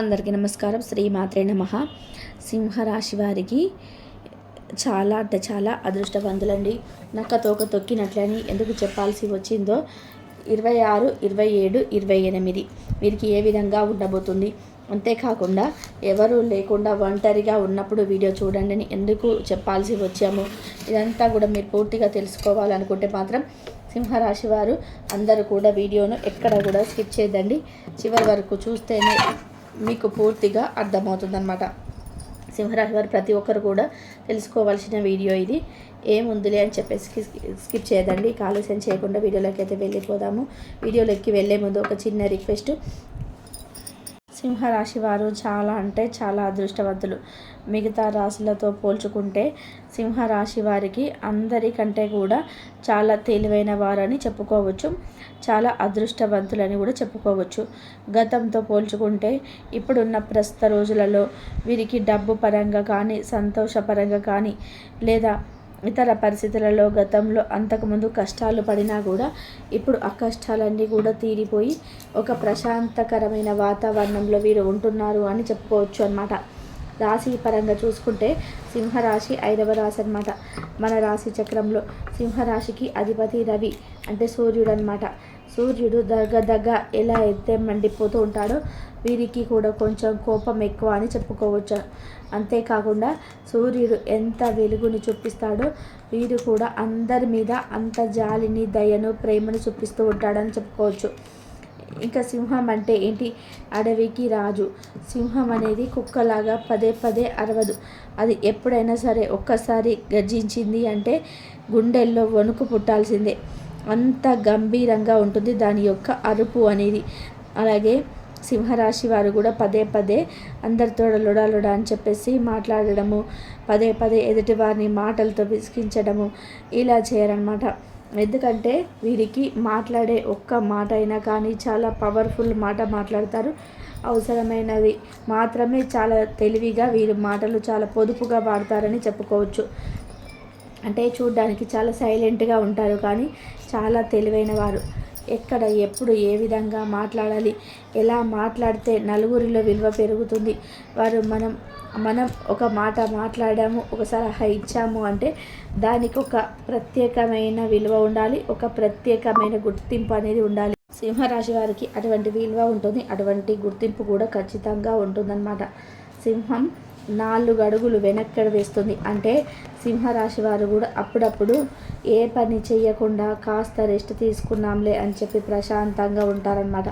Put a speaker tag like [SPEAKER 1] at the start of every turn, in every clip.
[SPEAKER 1] అందరికీ నమస్కారం. శ్రీ మాత్రే నమ. సింహరాశి వారికి చాలా అంటే చాలా అదృష్టవంతులండి. నక్క తోక తొక్కినట్లని ఎందుకు చెప్పాల్సి వచ్చిందో ఇరవై ఆరు ఇరవై ఏడు ఇరవై ఎనిమిది వీరికి ఏ విధంగా ఉండబోతుంది? అంతేకాకుండా ఎవరు లేకుండా ఒంటరిగా ఉన్నప్పుడు వీడియో చూడండి అని ఎందుకు చెప్పాల్సి వచ్చాము? ఇదంతా కూడా మీరు పూర్తిగా తెలుసుకోవాలనుకుంటే మాత్రం సింహరాశి వారు అందరూ కూడా వీడియోను ఎక్కడ కూడా స్కిప్ చేయదండి. చివరి వరకు చూస్తేనే మీకు పూర్తిగా అర్థమవుతుందన్నమాట. సింహరాశి వారు ప్రతి ఒక్కరు కూడా తెలుసుకోవాల్సిన వీడియో ఇది. ఏముందిలే అని చెప్పేసి స్కిప్ చేయదండి. ఆలస్యం చేయకుండా వీడియోలోకి అయితే వెళ్ళిపోదాము. వీడియోలోకి వెళ్ళే ముందు ఒక చిన్న రిక్వెస్ట్. సింహరాశి వారు చాలా అంటే చాలా అదృష్టవంతులు. మిగతా రాశులతో పోల్చుకుంటే సింహరాశి వారికి అందరికంటే కూడా చాలా తెలివైన వారని చెప్పుకోవచ్చు. చాలా అదృష్టవంతులని కూడా చెప్పుకోవచ్చు. గతంతో పోల్చుకుంటే ఇప్పుడున్న ప్రస్తుత రోజులలో వీరికి డబ్బు పరంగా కానీ సంతోషపరంగా కానీ లేదా ఇతర పరిస్థితులలో గతంలో అంతకుముందు కష్టాలు పడినా కూడా ఇప్పుడు ఆ కష్టాలన్నీ కూడా తీరిపోయి ఒక ప్రశాంతకరమైన వాతావరణంలో వీరు ఉంటున్నారు అని చెప్పుకోవచ్చు అనమాట రాశి పరంగా చూసుకుంటే సింహరాశి ఐదవ రాశి అనమాట మన రాశి చక్రంలో సింహరాశికి అధిపతి రవి అంటే సూర్యుడు అనమాట సూర్యుడు దగ్గ దగ్గ ఎలా అయితే మండిపోతూ ఉంటాడో వీరికి కూడా కొంచెం కోపం ఎక్కువ అని చెప్పుకోవచ్చు. అంతేకాకుండా సూర్యుడు ఎంత వెలుగుని చూపిస్తాడో వీరు కూడా అందరి మీద అంత జాలిని దయను ప్రేమను చూపిస్తూ ఉంటాడని చెప్పుకోవచ్చు. ఇంకా సింహం అంటే ఏంటి? అడవికి రాజు. సింహం అనేది కుక్కలాగా పదే పదే అరవదు. అది ఎప్పుడైనా సరే ఒక్కసారి గర్జించింది అంటే గుండెల్లో వణుకు పుట్టాల్సిందే. అంత గంభీరంగా ఉంటుంది దాని యొక్క అరుపు అనేది. అలాగే సింహరాశి వారు కూడా పదే పదే అందరితో లుడా అని చెప్పేసి మాట్లాడడము పదే పదే ఎదుటి వారిని మాటలతో విసిగించడము ఇలా చేయరనమాట ఎందుకంటే వీరికి మాట్లాడే ఒక్క మాట అయినా కానీ చాలా పవర్ఫుల్ మాట మాట్లాడతారు. అవసరమైనవి మాత్రమే చాలా తెలివిగా వీరి మాటలు చాలా పొదుపుగా వాడతారని చెప్పుకోవచ్చు. అంటే చూడ్డానికి చాలా సైలెంట్గా ఉంటారు కానీ చాలా తెలివైన వారు. ఎక్కడ ఎప్పుడు ఏ విధంగా మాట్లాడాలి ఎలా మాట్లాడితే నలుగురిలో విలువ పెరుగుతుంది. వారు మనం మనం ఒక మాట మాట్లాడాము ఒక సలహా ఇచ్చాము అంటే దానికి ఒక ప్రత్యేకమైన విలువ ఉండాలి ఒక ప్రత్యేకమైన గుర్తింపు అనేది ఉండాలి. సింహరాశి వారికి అటువంటి విలువ ఉంటుంది అటువంటి గుర్తింపు కూడా ఖచ్చితంగా ఉంటుందన్నమాట. సింహం నాలుగు అడుగులు వెనక్కడ వేస్తుంది. అంటే సింహరాశి వారు కూడా అప్పుడప్పుడు ఏ పని చేయకుండా కాస్త రెస్ట్ తీసుకున్నాంలే అని చెప్పి ప్రశాంతంగా ఉంటారనమాట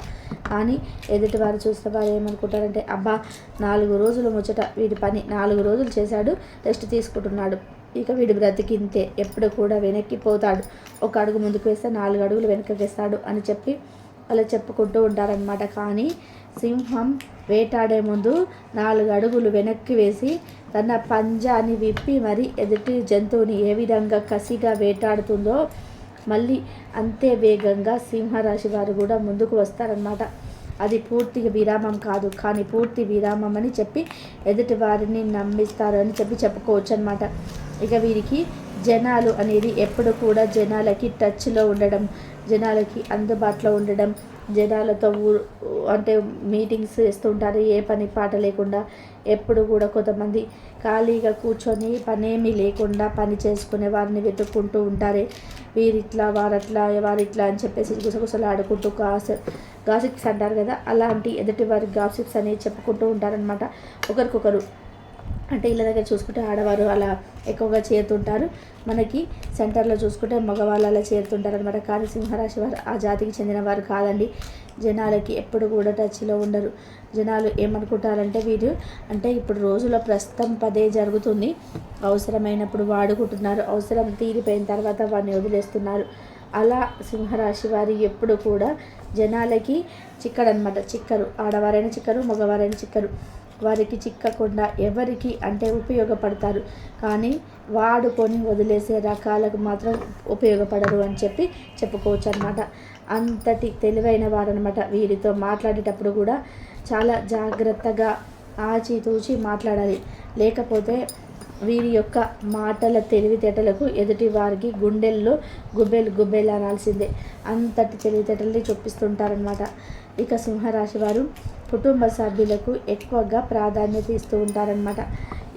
[SPEAKER 1] కానీ ఎదుటి వారు చూస్తే వారు ఏమనుకుంటారంటే అబ్బా నాలుగు రోజులు ముచ్చట వీడి పని నాలుగు రోజులు చేశాడు రెస్ట్ తీసుకుంటున్నాడు. ఇక వీడు బ్రతికింతే ఎప్పుడు కూడా వెనక్కి పోతాడు ఒక అడుగు ముందుకు వేస్తే నాలుగు అడుగులు వెనక్కి వేస్తాడు అని చెప్పి అలా చెప్పుకుంటూ ఉంటారనమాట కానీ సింహం వేటాడే ముందు నాలుగు అడుగులు వెనక్కి వేసి తన పంజాని విప్పి మరి ఎదుటి జంతువుని ఏ విధంగా కసిగా వేటాడుతుందో మళ్ళీ అంతే వేగంగా సింహరాశి వారు కూడా ముందుకు వస్తారనమాట అది పూర్తిగా విరామం కాదు కానీ పూర్తి విరామం అని చెప్పి ఎదుటి వారిని నమ్మిస్తారు అని చెప్పి చెప్పుకోవచ్చు అనమాట ఇక వీరికి జనాలు అనేది ఎప్పుడు కూడా జనాలకి టచ్లో ఉండడం జనాలకి అందుబాటులో ఉండడం జనాలతో అంటే మీటింగ్స్ చేస్తుంటారు ఏ పని పాట లేకుండా ఎప్పుడు కూడా కొంతమంది ఖాళీగా కూర్చొని పనేమీ లేకుండా పని చేసుకునే వారిని వెతుక్కుంటూ ఉంటారే. వీరిట్లా వారట్లా వారిట్లా అని చెప్పేసి గుసగుసలు ఆడుకుంటూ గాస్ గాసిప్స్ అంటారు కదా అలాంటి ఎదుటి వారి గాసిప్స్ అనేవి చెప్పుకుంటూ ఉంటారనమాట ఒకరికొకరు అంటే ఇళ్ళ దగ్గర చూసుకుంటే ఆడవారు అలా ఎక్కువగా చేరుతుంటారు. మనకి సెంటర్లో చూసుకుంటే మగవాళ్ళు అలా చేరుతుంటారు అనమాట కానీ సింహరాశి వారు ఆ జాతికి చెందిన వారు కాదండి. జనాలకి ఎప్పుడు కూడా టచ్లో ఉండరు. జనాలు ఏమనుకుంటారంటే వీరు అంటే ఇప్పుడు రోజులో ప్రస్తుతం పదే జరుగుతుంది. అవసరమైనప్పుడు వాడుకుంటున్నారు. అవసరం తీరిపోయిన తర్వాత వారిని వదిలేస్తున్నారు. అలా సింహరాశి వారి ఎప్పుడు కూడా జనాలకి చిక్కడనమాట చిక్కరు. ఆడవారైన చిక్కరు మగవారైన చిక్కరు. వారికి చిక్కకుండా ఎవరికి అంటే ఉపయోగపడతారు. కానీ వాడుకొని వదిలేసే రకాలకు మాత్రం ఉపయోగపడరు అని చెప్పి చెప్పుకోవచ్చు అనమాట అంతటి తెలివైన వారనమాట వీరితో మాట్లాడేటప్పుడు కూడా చాలా జాగ్రత్తగా ఆచితూచి మాట్లాడాలి. లేకపోతే వీరి యొక్క మాటల తెలివితేటలకు ఎదుటి వారికి గుండెల్లో గుబ్బెలు గుబెల్ అనాల్సిందే. అంతటి తెలివితేటల్ని చూపిస్తుంటారనమాట ఇక సింహరాశి వారు కుటుంబ సభ్యులకు ఎక్కువగా ప్రాధాన్యత ఇస్తూ ఉంటారనమాట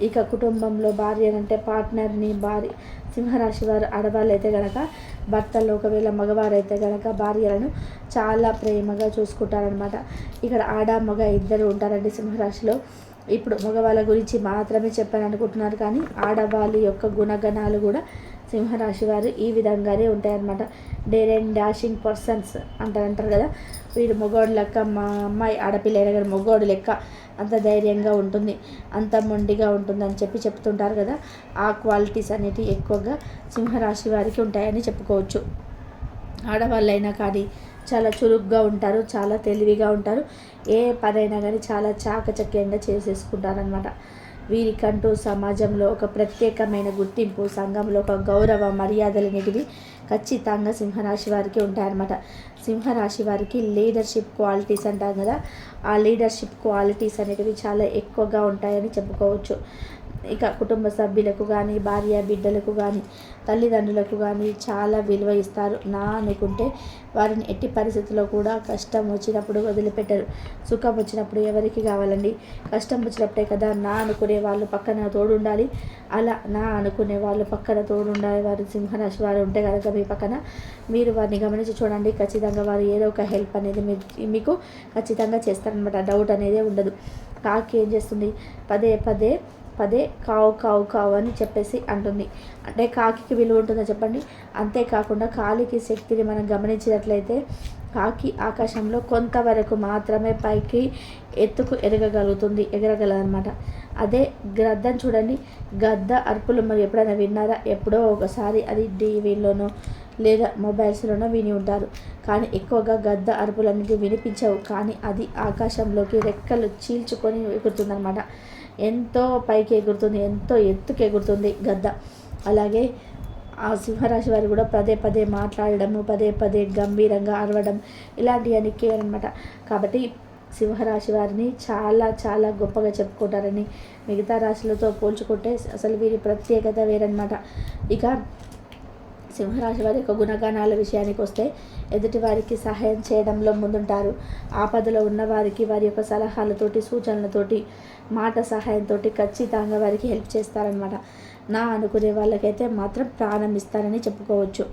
[SPEAKER 1] ఇక కుటుంబంలో భార్య అంటే పార్ట్నర్ని భార్య సింహరాశి వారు ఆడవాళ్ళు అయితే కనుక భర్తలు ఒకవేళ మగవారు అయితే కనుక భార్యలను చాలా ప్రేమగా చూసుకుంటారనమాట ఇక్కడ ఆడ మగ ఇద్దరు ఉంటారండి సింహరాశిలో. ఇప్పుడు మగవాళ్ళ గురించి మాత్రమే చెప్పాను అనుకుంటున్నారు కానీ ఆడవాళ్ళ యొక్క గుణగణాలు కూడా సింహరాశి వారు ఈ విధంగానే ఉంటాయన్నమాట. డేర్ అండ్ డాషింగ్ పర్సన్స్ అంటారు అంటారు కదా. వీడు మొగోడు లెక్క మా అమ్మాయి ఆడపిల్ల కానీ మొగోడు లెక్క అంత ధైర్యంగా ఉంటుంది అంత మొండిగా ఉంటుంది అని చెప్పి చెప్తుంటారు కదా. ఆ క్వాలిటీస్ అనేటివి ఎక్కువగా సింహరాశి వారికి ఉంటాయని చెప్పుకోవచ్చు. ఆడవాళ్ళైనా కానీ చాలా చురుగ్గా ఉంటారు చాలా తెలివిగా ఉంటారు. ఏ పనైనా కానీ చాలా చాకచక్యంగా చేసేసుకుంటారనమాట వీరికంటూ సమాజంలో ఒక ప్రత్యేకమైన గుర్తింపు సంఘంలో ఒక గౌరవ మర్యాదలు అనేటివి ఖచ్చితంగా సింహరాశి వారికి ఉంటాయన్నమాట. సింహరాశి వారికి లీడర్షిప్ క్వాలిటీస్ అంటాం కదా ఆ లీడర్షిప్ క్వాలిటీస్ అనేటివి చాలా ఎక్కువగా ఉంటాయని చెప్పుకోవచ్చు. ఇక కుటుంబ సభ్యులకు కానీ భార్య బిడ్డలకు కానీ తల్లిదండ్రులకు కానీ చాలా విలువ ఇస్తారు. నా అనుకుంటే వారిని ఎట్టి పరిస్థితుల్లో కూడా కష్టం వచ్చినప్పుడు వదిలిపెట్టరు. సుఖం వచ్చినప్పుడు ఎవరికి కావాలండి? కష్టం వచ్చినప్పుడే కదా నా అనుకునే వాళ్ళు పక్కన తోడు ఉండాలి అలా నా అనుకునే వాళ్ళు పక్కన తోడు ఉండాలి వారు సింహరాశి వారు ఉంటే కనుక మీ పక్కన మీరు వారిని గమనించి చూడండి. ఖచ్చితంగా వారు ఏదో ఒక హెల్ప్ అనేది మీకు ఖచ్చితంగా చేస్తారనమాట డౌట్ అనేది ఉండదు. కాకి ఏం చేస్తుంది? పదే పదే పదే కావు కావు కావు అని చెప్పేసి అంటుంది. అంటే కాకి విలువ ఉంటుందో చెప్పండి? అంతేకాకుండా కాలికి శక్తిని మనం గమనించినట్లయితే కాకి ఆకాశంలో కొంతవరకు మాత్రమే పైకి ఎత్తుకు ఎరగగలుగుతుంది ఎగరగలదనమాట అదే గ్రద్దని చూడండి. గద్ద అరుపులు మరి ఎప్పుడైనా విన్నారా? ఎప్పుడో ఒకసారి అది టీవీలోనో లేదా మొబైల్స్లోనో విని ఉంటారు. కానీ ఎక్కువగా గద్ద అరుపులు అనేది వినిపించవు. కానీ అది ఆకాశంలోకి రెక్కలు చీల్చుకొని ఎగురుతుందనమాట ఎంతో పైకి ఎగురుతుంది ఎంతో ఎత్తుకు ఎగురుతుంది గద్ద. అలాగే ఆ సింహరాశి వారు కూడా పదే పదే మాట్లాడడము పదే పదే గంభీరంగా అరవడం ఇలాంటివన్నీ అనమాట కాబట్టి సింహరాశి వారిని చాలా చాలా గొప్పగా చెప్పుకుంటారని మిగతా రాశులతో పోల్చుకుంటే అసలు వీరి ప్రత్యేకత వేరనమాట ఇక సింహరాశి వారి యొక్క గుణగణాల విషయానికి వస్తే ఎదుటి వారికి సహాయం చేయడంలో ముందుంటారు. ఆపదలో ఉన్న వారికి వారి యొక్క సలహాలతోటి సూచనలతోటి మాట సహాయంతో ఖచ్చితంగా వారికి హెల్ప్ చేస్తారనమాట నా అనుకునే వాళ్ళకైతే మాత్రం ప్రాణం ఇస్తారని చెప్పుకోవచ్చు.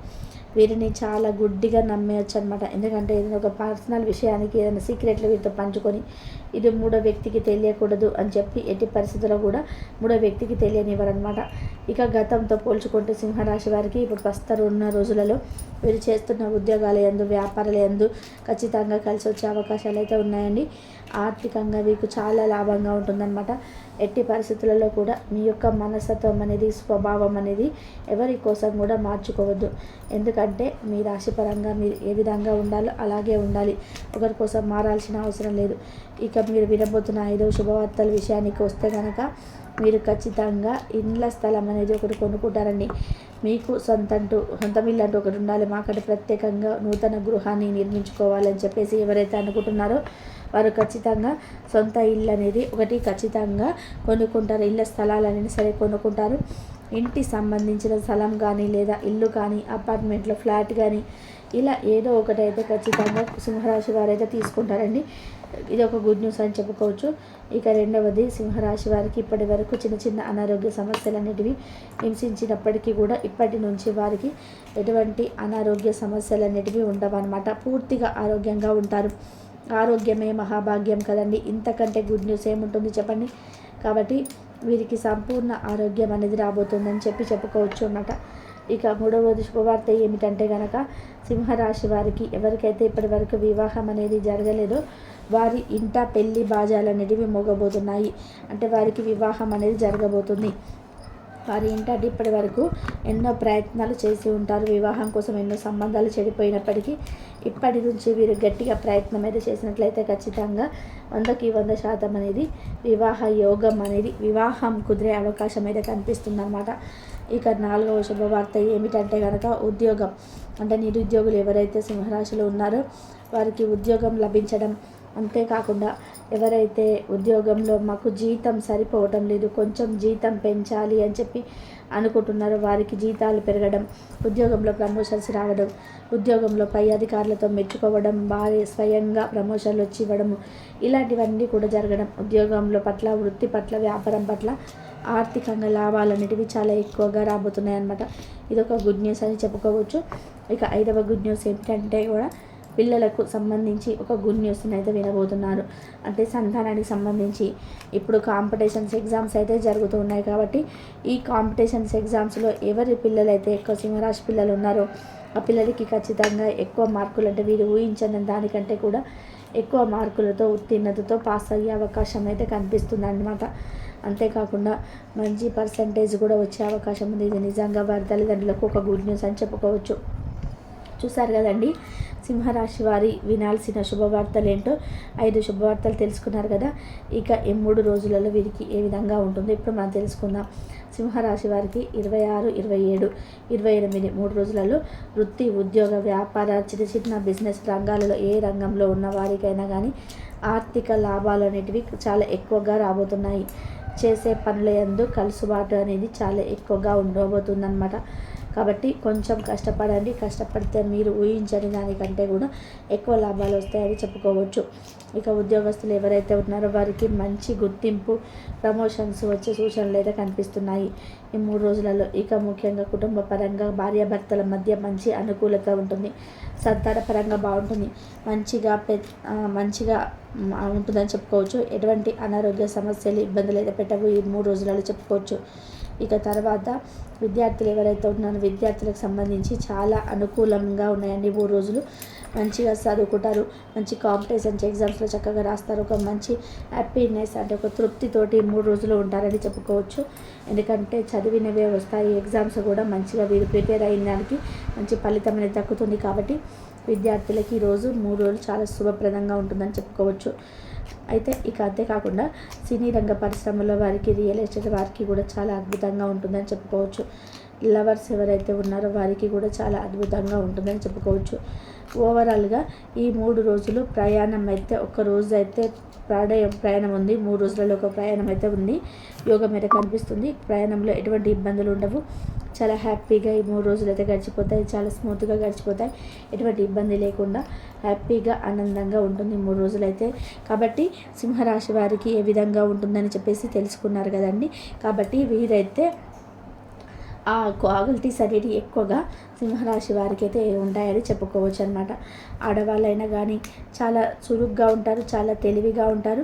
[SPEAKER 1] వీరిని చాలా గుడ్డిగా నమ్మేయచ్చు అనమాట ఎందుకంటే ఏదైనా ఒక పర్సనల్ విషయానికి ఏదైనా సీక్రెట్లు వీరితో పంచుకొని ఇది మూడో వ్యక్తికి తెలియకూడదు అని చెప్పి ఎట్టి పరిస్థితుల్లో కూడా మూడో వ్యక్తికి తెలియనివ్వరనమాట ఇక గతంతో పోల్చుకుంటే సింహరాశి వారికి ఇప్పుడు ప్రస్తుతం ఉన్న రోజులలో వీరు చేస్తున్న ఉద్యోగాల ఎందు వ్యాపారాల ఎందు ఖచ్చితంగా కలిసి వచ్చే అవకాశాలు అయితే ఉన్నాయండి. ఆర్థికంగా మీకు చాలా లాభంగా ఉంటుందన్నమాట. ఎట్టి పరిస్థితులలో కూడా మీ యొక్క మనస్తత్వం అనేది స్వభావం అనేది ఎవరి కోసం కూడా మార్చుకోవద్దు. ఎందుకంటే మీ రాశిపరంగా మీరు ఏ విధంగా ఉండాలో అలాగే ఉండాలి. ఒకరి కోసం మారాల్సిన అవసరం లేదు. ఇక మీరు వినబోతున్న ఐదవ శుభవార్తల విషయానికి వస్తే కనుక మీరు ఖచ్చితంగా ఇండ్ల స్థలం అనేది ఒకటి కొనుక్కుంటారండి. మీకు సొంతంటూ సొంత ఇల్లు అంటూ ఒకటి ఉండాలి. మాకంటే ప్రత్యేకంగా నూతన గృహాన్ని నిర్మించుకోవాలని చెప్పేసి ఎవరైతే అనుకుంటున్నారో వారు ఖచ్చితంగా సొంత ఇల్లు అనేది ఒకటి ఖచ్చితంగా కొనుక్కుంటారు. ఇళ్ళ స్థలాలు అనేది సరే కొనుక్కుంటారు. ఇంటి సంబంధించిన స్థలం కానీ లేదా ఇల్లు కానీ అపార్ట్మెంట్లో ఫ్లాట్ కానీ ఇలా ఏదో ఒకటైతే ఖచ్చితంగా సింహరాశి వారు అయితే తీసుకుంటారండి. ఇది ఒక గుడ్ న్యూస్ అని చెప్పుకోవచ్చు. ఇక రెండవది సింహరాశి వారికి ఇప్పటి వరకు చిన్న చిన్న అనారోగ్య సమస్యలు అనేటివి హింసించినప్పటికీ కూడా ఇప్పటి నుంచి వారికి ఎటువంటి అనారోగ్య సమస్యలు అనేటివి ఉండవన్నమాట. పూర్తిగా ఆరోగ్యంగా ఉంటారు. ఆరోగ్యమే మహాభాగ్యం కదండి. ఇంతకంటే గుడ్ న్యూస్ ఏముంటుంది చెప్పండి? కాబట్టి వీరికి సంపూర్ణ ఆరోగ్యం అనేది రాబోతుందని చెప్పి చెప్పుకోవచ్చు అన్నమాట. ఇక మూడవది శుభవార్త ఏమిటంటే కనుక సింహరాశి వారికి ఎవరికైతే ఇప్పటివరకు వివాహం అనేది జరగలేదో వారి ఇంట పెళ్ళి బాజాలు అనేటివి మోగబోతున్నాయి. అంటే వారికి వివాహం అనేది జరగబోతుంది. వారి ఏంటంటే ఇప్పటి వరకు ఎన్నో ప్రయత్నాలు చేసి ఉంటారు. వివాహం కోసం ఎన్నో సంబంధాలు చెడిపోయినప్పటికీ ఇప్పటి నుంచి వీరు గట్టిగా ప్రయత్నం అయితే చేసినట్లయితే ఖచ్చితంగా వందకి వంద శాతం అనేది వివాహ యోగం అనేది వివాహం కుదిరే అవకాశం అయితే కనిపిస్తుంది అనమాట ఇక నాలుగవ శుభవార్త ఏమిటంటే కనుక ఉద్యోగం. అంటే నిరుద్యోగులు ఎవరైతే సింహరాశిలో ఉన్నారో వారికి ఉద్యోగం లభించడం అంతేకాకుండా ఎవరైతే ఉద్యోగంలో మాకు జీతం సరిపోవటం లేదు కొంచెం జీతం పెంచాలి అని చెప్పి అనుకుంటున్నారో వారికి జీతాలు పెరగడం ఉద్యోగంలో ప్రమోషన్స్ రావడం ఉద్యోగంలో పై అధికారులతో మెచ్చుకోవడం వారి స్వయంగా ప్రమోషన్లు వచ్చి ఇవ్వడము ఇలాంటివన్నీ కూడా జరగడం ఉద్యోగంలో పట్ల వృత్తి పట్ల వ్యాపారం పట్ల ఆర్థికంగా లాభాలు అనేటివి చాలా ఎక్కువగా రాబోతున్నాయి అన్నమాట ఇది ఒక గుడ్ న్యూస్ అని చెప్పుకోవచ్చు. ఇక ఐదవ గుడ్ న్యూస్ ఏంటంటే కూడా పిల్లలకు సంబంధించి ఒక గుడ్ న్యూస్ని అయితే వినబోతున్నారు. అంటే సంతానానికి సంబంధించి. ఇప్పుడు కాంపిటీషన్స్ ఎగ్జామ్స్ అయితే జరుగుతూ ఉన్నాయి కాబట్టి ఈ కాంపిటీషన్స్ ఎగ్జామ్స్లో ఎవరి పిల్లలు అయితే ఎక్కువ సింహరాశి పిల్లలు ఉన్నారో ఆ పిల్లలకి ఖచ్చితంగా ఎక్కువ మార్కులు అంటే వీరు ఊహించిన దానికంటే కూడా ఎక్కువ మార్కులతో ఉత్తీర్ణతతో పాస్ అయ్యే అవకాశం అయితే కనిపిస్తుంది అన్నమాట అంతేకాకుండా మంచి పర్సంటేజ్ కూడా వచ్చే అవకాశం ఉంది. ఇది నిజంగా వారి తల్లిదండ్రులకు ఒక గుడ్ న్యూస్ అని చెప్పుకోవచ్చు. చూసారు కదండి? సింహరాశి వారి వినాల్సిన శుభవార్తలు ఏంటో ఐదు శుభవార్తలు తెలుసుకున్నారు కదా? ఇక ఈ మూడు రోజులలో వీరికి ఏ విధంగా ఉంటుందో ఇప్పుడు మనం తెలుసుకుందాం. సింహరాశి వారికి ఇరవై ఆరు ఇరవై ఏడు ఇరవై ఎనిమిది మూడు రోజులలో వృత్తి ఉద్యోగ వ్యాపార చిన్న చిన్న బిజినెస్ రంగాలలో ఏ రంగంలో ఉన్న వారికైనా కానీ ఆర్థిక లాభాలు అనేటివి చాలా ఎక్కువగా రాబోతున్నాయి. చేసే పనుల ఎందు కలుసుబాటు అనేది చాలా ఎక్కువగా ఉండబోతుందన్నమాట. కాబట్టి కొంచెం కష్టపడండి. కష్టపడితే మీరు ఊహించని దానికంటే కూడా ఎక్కువ లాభాలు వస్తాయని చెప్పుకోవచ్చు. ఇక ఉద్యోగస్తులు ఎవరైతే ఉన్నారో వారికి మంచి గుర్తింపు ప్రమోషన్స్ వచ్చే సూచనలు అయితే కనిపిస్తున్నాయి. ఈ మూడు రోజులలో ఇక ముఖ్యంగా కుటుంబ పరంగా భార్యాభర్తల మధ్య మంచి అనుకూలత ఉంటుంది. సంతాన పరంగా బాగుంటుంది. మంచిగా పె మంచిగా ఉంటుందని చెప్పుకోవచ్చు. ఎటువంటి అనారోగ్య సమస్యలు ఇబ్బందులు అయితే పెట్టవు. ఈ మూడు రోజులలో చెప్పుకోవచ్చు. ఇక తర్వాత విద్యార్థులు ఎవరైతే ఉన్నారో విద్యార్థులకు సంబంధించి చాలా అనుకూలంగా ఉన్నాయండి మూడు రోజులు. మంచిగా చదువుకుంటారు మంచి కాంపిటీషన్స్ ఎగ్జామ్స్లో చక్కగా రాస్తారు. ఒక మంచి హ్యాపీనెస్ అంటే ఒక తృప్తితోటి మూడు రోజులు ఉంటారని చెప్పుకోవచ్చు. ఎందుకంటే చదివినవే వస్తాయి ఎగ్జామ్స్ కూడా మంచిగా వీరు ప్రిపేర్ అయిన దానికి మంచి ఫలితం అనేది దక్కుతుంది కాబట్టి విద్యార్థులకి ఈరోజు మూడు రోజులు చాలా శుభప్రదంగా ఉంటుందని చెప్పుకోవచ్చు. అయితే ఇక అంతేకాకుండా సినీ రంగ పరిశ్రమలో వారికి రియల్ ఎస్టేట్ వారికి కూడా చాలా అద్భుతంగా ఉంటుందని చెప్పుకోవచ్చు. లవర్స్ ఎవరైతే ఉన్నారో వారికి కూడా చాలా అద్భుతంగా ఉంటుందని చెప్పుకోవచ్చు. ఓవరాల్గా ఈ మూడు రోజులు ప్రయాణం అయితే ఒక రోజు అయితే ప్రయాణం ప్రయాణం ఉంది. మూడు రోజులలో ఒక ప్రయాణం అయితే ఉంది. యోగ మీద కనిపిస్తుంది ప్రయాణంలో ఎటువంటి ఇబ్బందులు ఉండవు. చాలా హ్యాపీగా ఈ మూడు రోజులు అయితే గడిచిపోతాయి. చాలా స్మూత్గా గడిచిపోతాయి. ఎటువంటి ఇబ్బంది లేకుండా హ్యాపీగా ఆనందంగా ఉంటుంది మూడు రోజులు అయితే కాబట్టి సింహరాశి వారికి ఏ విధంగా ఉంటుందని చెప్పేసి తెలుసుకున్నారు కదండి. కాబట్టి వీరైతే ఆ క్వాలిటీస్ అనేవి ఎక్కువగా సింహరాశి వారికి అయితే ఉంటాయని చెప్పుకోవచ్చు అనమాట ఆడవాళ్ళైనా కానీ చాలా చురుగ్గా ఉంటారు చాలా తెలివిగా ఉంటారు.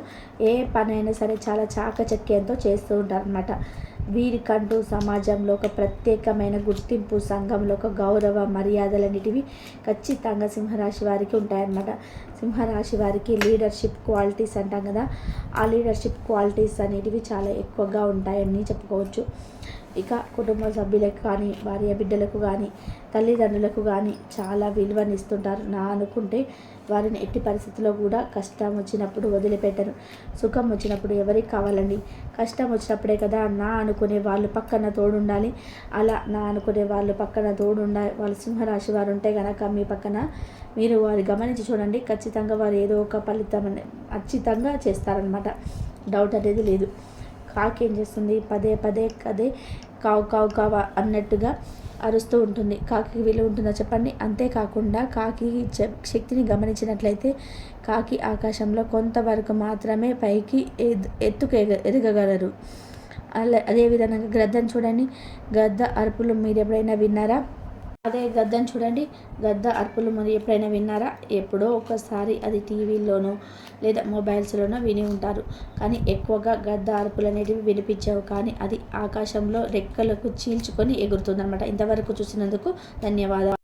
[SPEAKER 1] ఏ పనైనా సరే చాలా చాకచక్యంతో చేస్తూ ఉంటారు అనమాట వీరికంటూ సమాజంలో ఒక ప్రత్యేకమైన గుర్తింపు సంఘంలో ఒక గౌరవ మర్యాదలన్నిటివి ఖచ్చితంగా సింహరాశి వారికి ఉంటాయన్నమాట. సింహరాశి వారికి లీడర్షిప్ క్వాలిటీస్ అంటాం కదా ఆ లీడర్షిప్ క్వాలిటీస్ అనేటివి చాలా ఎక్కువగా ఉంటాయని చెప్పుకోవచ్చు. ఇక కుటుంబ సభ్యులకు కానీ భార్య బిడ్డలకు కానీ తల్లిదండ్రులకు కానీ చాలా విలువనిస్తుంటారు నా అనుకుంటే వారిని ఎట్టి పరిస్థితుల్లో కూడా కష్టం వచ్చినప్పుడు వదిలిపెట్టరు. సుఖం వచ్చినప్పుడు ఎవరికి కావాలండి? కష్టం వచ్చినప్పుడే కదా నా అనుకునే వాళ్ళు పక్కన తోడుండాలి. అలా నా అనుకునే వాళ్ళు పక్కన తోడుండాలి. వాళ్ళు సింహరాశి వారు ఉంటే కనుక మీ పక్కన మీరు వారి గమనించి చూడండి. ఖచ్చితంగా వారు ఏదో ఒక ఫలితం ఖచ్చితంగా చేస్తారనమాట డౌట్ అనేది లేదు. కాకి ఏం చేస్తుంది? పదే పదే కదే కావు కావు కావ అన్నట్టుగా అరుస్తూ ఉంటుంది. కాకి విలువ ఉంటుందో చెప్పండి? అంతేకాకుండా కాకి శక్తిని గమనించినట్లయితే కాకి ఆకాశంలో కొంతవరకు మాత్రమే పైకి ఎత్తుకు ఎదగగలరు. అలా అదేవిధంగా గద్దను చూడండి. గద్ద అరుపులు మీరు ఎప్పుడైనా విన్నారా? అదే గద్దని చూడండి. గద్ద అర్పులు మరి ఎప్పుడైనా విన్నారా? ఎప్పుడో ఒకసారి అది టీవీల్లోనో లేదా మొబైల్స్లోనో విని ఉంటారు. కానీ ఎక్కువగా గద్ద అరుపులు అనేటివి వినిపించావు. కానీ అది ఆకాశంలో రెక్కలకు చీల్చుకొని ఎగురుతుందనమాట ఇంతవరకు చూసినందుకు ధన్యవాదాలు.